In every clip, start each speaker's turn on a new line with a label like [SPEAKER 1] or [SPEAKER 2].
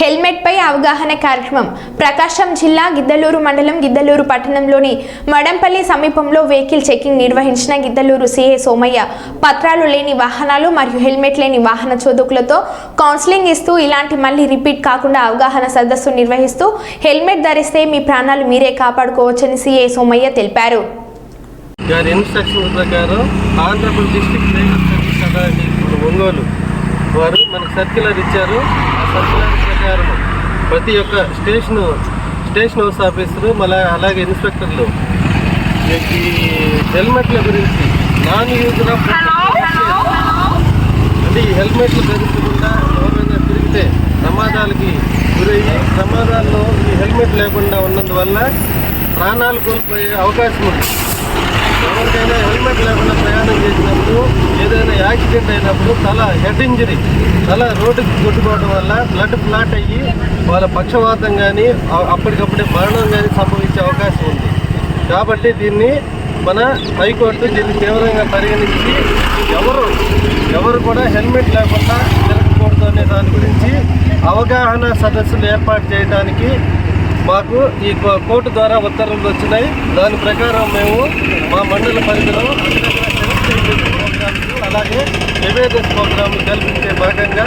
[SPEAKER 1] హెల్మెట్పై అవగాహన కార్యక్రమం. ప్రకాశం జిల్లా గిద్దలూరు మండలం గిద్దలూరు పట్టణంలోని మడంపల్లి సమీపంలో వెహికల్ చెకింగ్ నిర్వహించిన గిద్దలూరు సిఏ సోమయ్య పత్రాలు లేని వాహనాలు మరియు హెల్మెట్ లేని వాహన చోదకులతో కౌన్సిలింగ్ ఇస్తూ ఇలాంటి మళ్ళీ రిపీట్ కాకుండా అవగాహన సదస్సు నిర్వహిస్తూ హెల్మెట్ ధరిస్తే మీ ప్రాణాలు మీరే కాపాడుకోవచ్చని సిఏ సోమయ్య తెలిపారు.
[SPEAKER 2] గారి ఇన్స్ట్రక్షన్ ప్రకారం Andhra Pradesh district service authority Ongole. వారు మనకు సర్క్యులర్ ఇచ్చారు. ఆ సర్క్యులర్ ప్రకారం ప్రతి ఒక్క స్టేషన్ స్టేషన్ హౌస్ ఆఫీసరు మళ్ళీ అలాగే ఇన్స్పెక్టర్లు. ఈ హెల్మెట్ల గురించి నాన్ ఆఫ్ అంటే ఈ హెల్మెట్లు ధరించకుండా ఎవరైనా తిరిగితే ప్రమాదాలకి గురయ్యి ప్రమాదాల్లో ఈ హెల్మెట్ లేకుండా ఉన్నందువల్ల ప్రాణాలు కోల్పోయే అవకాశం ఉంది. ఎవరికైనా హెల్మెట్ యాక్సిడెంట్ అయినప్పుడు తల హెడ్ ఇంజరీ తల రోడ్డుకి కొట్టుకోవడం వల్ల బ్లడ్ ఫ్లాట్ అయ్యి వాళ్ళ పక్షవాతం కానీ అప్పటికప్పుడే మరణం కానీ సంభవించే అవకాశం ఉంది. కాబట్టి దీన్ని మన హైకోర్టు దీన్ని తీవ్రంగా పరిగణించి ఎవరు ఎవరు కూడా హెల్మెట్ లేకుండా తిరగకూడదు అనే దాని గురించి అవగాహన సదస్సులు ఏర్పాటు చేయడానికి మాకు ఈ కో- కోర్టు ద్వారా ఉత్తర్వులు వచ్చినాయి. దాని ప్రకారం మేము మా మండల పరిధిలో అలాగే అవేర్నెస్ ప్రోగ్రాంలు కల్పించే భాగంగా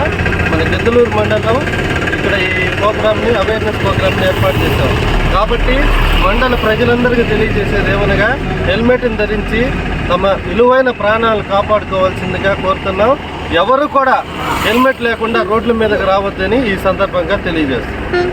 [SPEAKER 2] మన గెద్దలూరు మండలం ఇక్కడ ఈ ప్రోగ్రామ్ని అవేర్నెస్ ప్రోగ్రామ్ని ఏర్పాటు చేశాం. కాబట్టి మండల ప్రజలందరికీ తెలియజేసేది ఏమనగా హెల్మెట్ని ధరించి తమ విలువైన ప్రాణాలు కాపాడుకోవాల్సిందిగా కోరుతున్నాం. ఎవరు కూడా హెల్మెట్ లేకుండా రోడ్ల మీదకి రావద్దని ఈ సందర్భంగా తెలియజేస్తాం